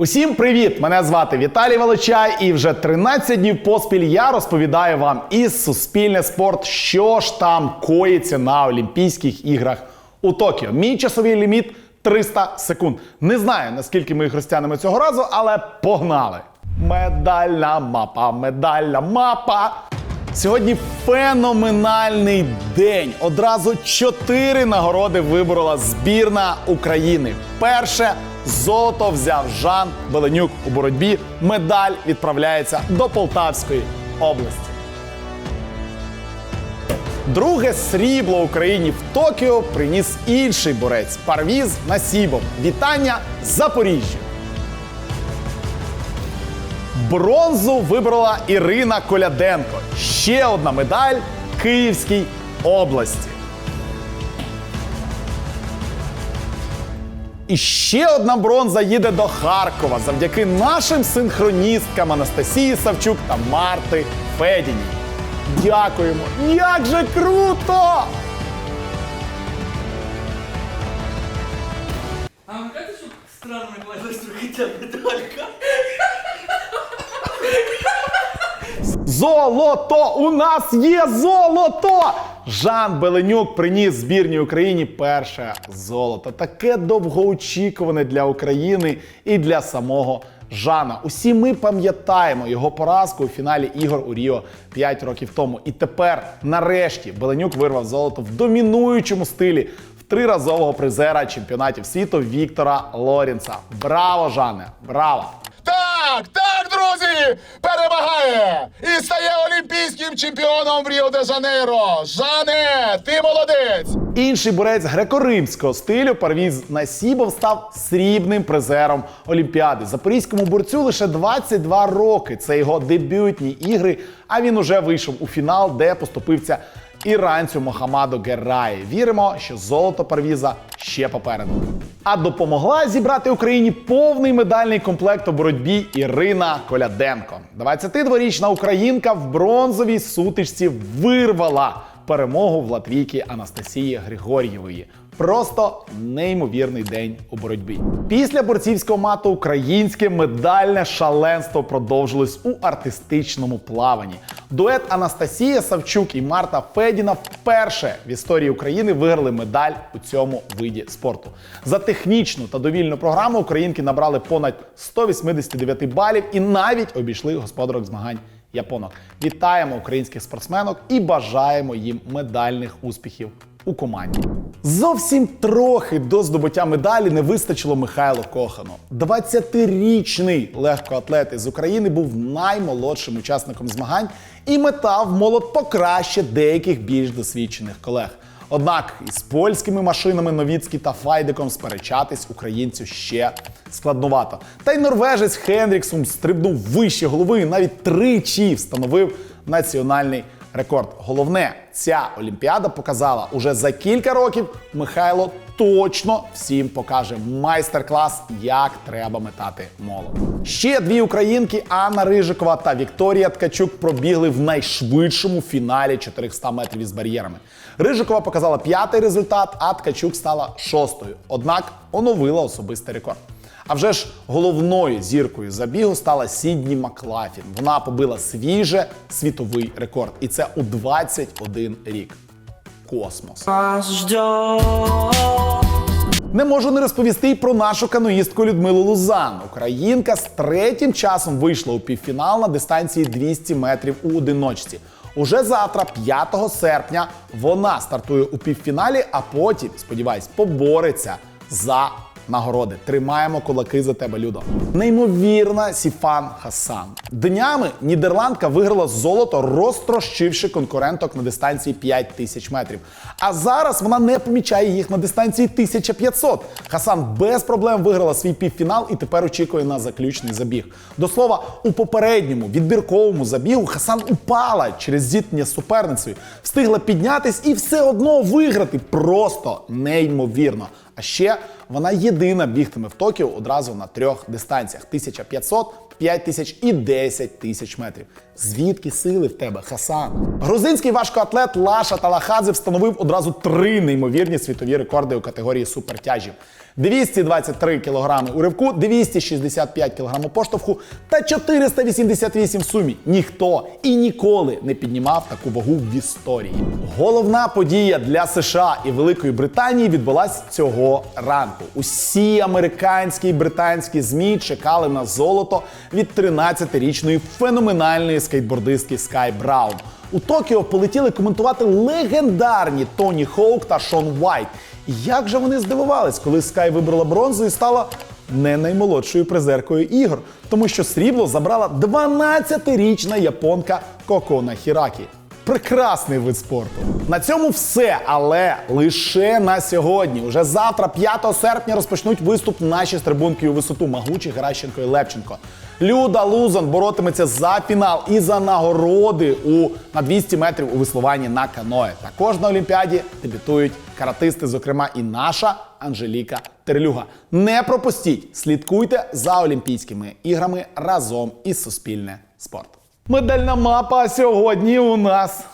Усім привіт! Мене звати Віталій Волочай, і вже 13 днів поспіль я розповідаю вам із Суспільне спорт, що ж там коїться на Олімпійських іграх у Токіо. Мій часовий ліміт 300 секунд. Не знаю, наскільки ми їх розтягнемо цього разу, але погнали! Медальна мапа, медальна мапа. Сьогодні феноменальний день. Одразу чотири нагороди виборола збірна України. Перше золото взяв Жан Беленюк у боротьбі. Медаль відправляється до Полтавської області. Друге срібло Україні в Токіо приніс інший борець Парвіз Насібов. Вітання Запоріжжя. Бронзу вибрала Ірина Коляденко. Ще одна медаль Київській області. І ще одна бронза їде до Харкова завдяки нашим синхроністкам Анастасії Савчук та Марти Федіні. Дякуємо! Як же круто! А кажется, что странно клалась хотя медалька? Золото! У нас є золото! Жан Беленюк приніс збірній Україні перше золото. Таке довгоочікуване для України і для самого Жана. Усі ми пам'ятаємо його поразку у фіналі ігор у Ріо 5 років тому. І тепер, нарешті, Беленюк вирвав золото в домінуючому стилі в триразового призера чемпіонатів світу Віктора Лорінца. Браво, Жане! Браво! Так, так, друзі! Перемагає! І стає олімпійським чемпіоном в Ріо де Жанейро! Жане, ти молодець! Інший борець греко-римського стилю Парвіз Насібов став срібним призером Олімпіади. Запорізькому борцю лише 22 роки. Це його дебютні ігри. А він уже вийшов у фінал, де поступився іранцю Мохамаду Герраї. Віримо, що золото Парвіза ще попереду. А допомогла зібрати Україні повний медальний комплект у боротьбі Ірина Коляденко. 22-річна українка в бронзовій сутичці вирвала перемогу в латвійки Анастасії Григор'євої. Просто неймовірний день у боротьбі. Після борцівського мату українське медальне шаленство продовжилось у артистичному плаванні. Дует Анастасія Савчук і Марта Федіна вперше в історії України виграли медаль у цьому виді спорту. За технічну та довільну програму українки набрали понад 189 балів і навіть обійшли господарок змагань японок. Вітаємо українських спортсменок і бажаємо їм медальних успіхів у команді. Зовсім трохи до здобуття медалі не вистачило Михайлу Кохану. 20-річний легкоатлет із України був наймолодшим учасником змагань і метав молот покраще деяких більш досвідчених колег. Однак із польськими машинами Новіцький та Файдиком сперечатись українцю ще складновато. Та й норвежець Хенріксум стрибнув вище голови і навіть тричі встановив національний рекорд. Головне, ця олімпіада показала уже за кілька років Михайло точно всім покаже майстер-клас, як треба метати молот. Ще дві українки Анна Рижикова та Вікторія Ткачук пробігли в найшвидшому фіналі 400 метрів із бар'єрами. Рижикова показала п'ятий результат, а Ткачук стала шостою. Однак оновила особистий рекорд. А вже ж головною зіркою забігу стала Сідні Маклафін. Вона побила свіже світовий рекорд, і це у 21 рік. Космос. Не можу не розповісти й про нашу каноїстку Людмилу Лузан. Українка з третім часом вийшла у півфінал на дистанції 200 метрів у одиночці. Уже завтра, 5 серпня, вона стартує у півфіналі, а потім, сподіваюсь, побореться за нагороди. Тримаємо кулаки за тебе, Людо. Неймовірна Сіфан Хасан. Днями нідерландка виграла золото, розтрощивши конкуренток на дистанції 5 тисяч метрів. А зараз вона не помічає їх на дистанції 1500. Хасан без проблем виграла свій півфінал і тепер очікує на заключний забіг. До слова, у попередньому відбірковому забігу Хасан упала через зіткнення з суперницею, встигла піднятись і все одно виграти. Просто неймовірно. А ще вона єдина бігтиме в Токіо одразу на трьох дистанціях: 1500, 5000 і 10 тисяч метрів. Звідки сили в тебе, Хасан? Грузинський важкоатлет Лаша Талахадзе встановив одразу три неймовірні світові рекорди у категорії супертяжів. 223 кілограми у ривку, 265 кілограм у поштовху та 488 в сумі. Ніхто і ніколи не піднімав таку вагу в історії. Головна подія для США і Великої Британії відбулась цього ранку. Усі американські і британські змі чекали на золото від 13-річної феноменальної скейтбордистки Скай Браун. У Токіо полетіли коментувати легендарні Тоні Хоук та Шон Вайт. І як же вони здивувались, коли Скай вибрала бронзу і стала не наймолодшою призеркою ігор, тому що срібло забрала 12-річна японка Кокона Хіракі. Прекрасний вид спорту. На цьому все, але лише на сьогодні. Уже завтра, 5 серпня, розпочнуть виступ наші стрибунки у висоту Магучі, Геращенко і Лепченко. Люда Лузан боротиметься за фінал і за нагороди у на 200 метрів у веслуванні на каное. Також на Олімпіаді дебютують каратисти, зокрема і наша Анжеліка Терлюга. Не пропустіть, слідкуйте за Олімпійськими іграми разом із Суспільне спорт. Медальна мапа сьогодні у нас